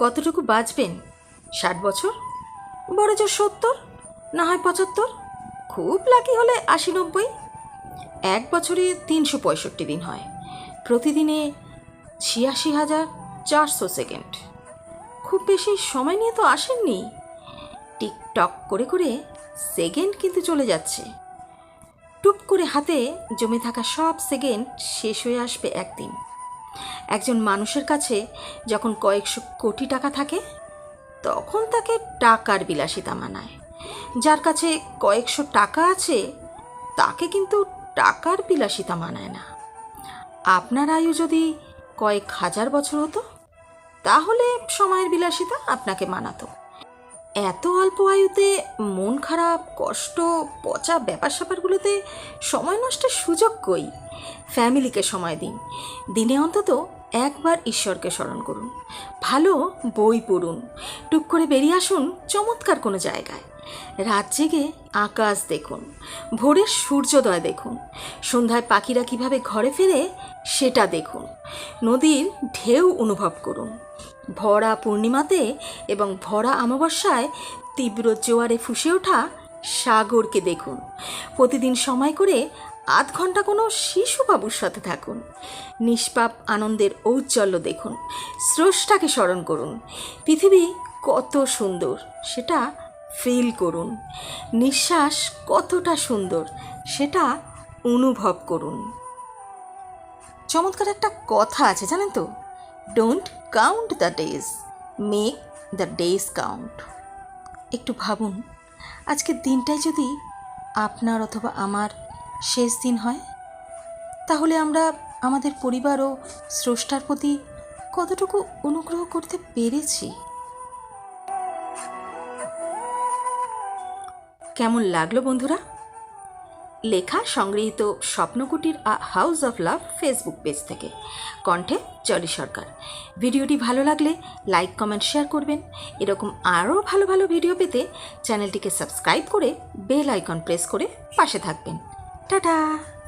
কতটুকু বাঁচবেন? ষাট বছর? বড় জোর সত্তর? না হয় পঁচাত্তর? খুব লাকি হলে আশি নব্বই? এক বছরে তিনশো পঁয়ষট্টি দিন হয়। প্রতিদিনে ছিয়াশি হাজার চারশো সেকেন্ড। খুব বেশি সময় নিয়ে তো আসেননি। টিকটক করে করে সেকেন্ড কিন্তু চলে যাচ্ছে। টুপ করে হাতে জমে থাকা সব সেকেন্ড শেষ হয়ে আসবে একদিন। একজন মানুষের কাছে যখন কয়েকশো কোটি টাকা থাকে, তখন তাকে টাকার বিলাসিতা মানায়। যার কাছে কয়েকশো টাকা আছে, তাকে কিন্তু টাকার বিলাসিতা মানায় না। আপনার আয়ু যদি কয়েক হাজার বছর হতো, তাহলে সময়ের বিলাসিতা আপনাকে মানাতো। এত অল্প আয়ুতে মন খারাপ, কষ্ট, পচা ব্যাপার স্যাপারগুলোতে সময় নষ্টের সুযোগ কই? ফ্যামিলিকে সময় দিন। দিনে অন্তত একবার ঈশ্বরকে স্মরণ করুন। ভালো বই পড়ুন। টুক করে বেরিয়ে আসুন চমৎকার কোনো জায়গায়। রাত জেগে আকাশ দেখুন। ভোরের সূর্যোদয় দেখুন। সন্ধ্যায় পাখিরা কীভাবে ঘরে ফেরে সেটা দেখুন। নদীর ঢেউ অনুভব করুন। ভরা পূর্ণিমাতে এবং ভরা অমাবস্যায় তীব্র জোয়ারে ফুসে ওঠা সাগরকে দেখুন। প্রতিদিন সময় করে আধ ঘণ্টা কোনো শিশু বাবুর সাথে থাকুন। নিষ্পাপ আনন্দের ঔজ্জ্বল্য দেখুন। স্রষ্টাকে স্মরণ করুন। পৃথিবী কত সুন্দর, সেটা ফিল করুন। নিঃশ্বাস কতটা সুন্দর, সেটা অনুভব করুন। চমৎকার একটা কথা আছে, জানেন তো? Don't count the days make the days count একটু ভাবুন, আজকের দিনটাই যদি আপনার অথবা আমার শেষ দিন হয়। তাহলে আমরা আমাদের পরিবার ও স্রষ্টার প্রতি কতটুকু অনুগ্রহ করতে পেরেছি? কেমন লাগল বন্ধুরা? লেখা সংগৃহীত Swapnakutir house of love Facebook page থেকে। কণ্ঠে জলি সরকার। ভিডিওটি ভালো লাগলে লাইক, কমেন্ট, শেয়ার করবেন। এরকম আরও ভালো ভালো ভিডিও পেতে চ্যানেলটিকে সাবস্ক্রাইব করে বেল আইকন প্রেস করে পাশে থাকবেন। Dadah!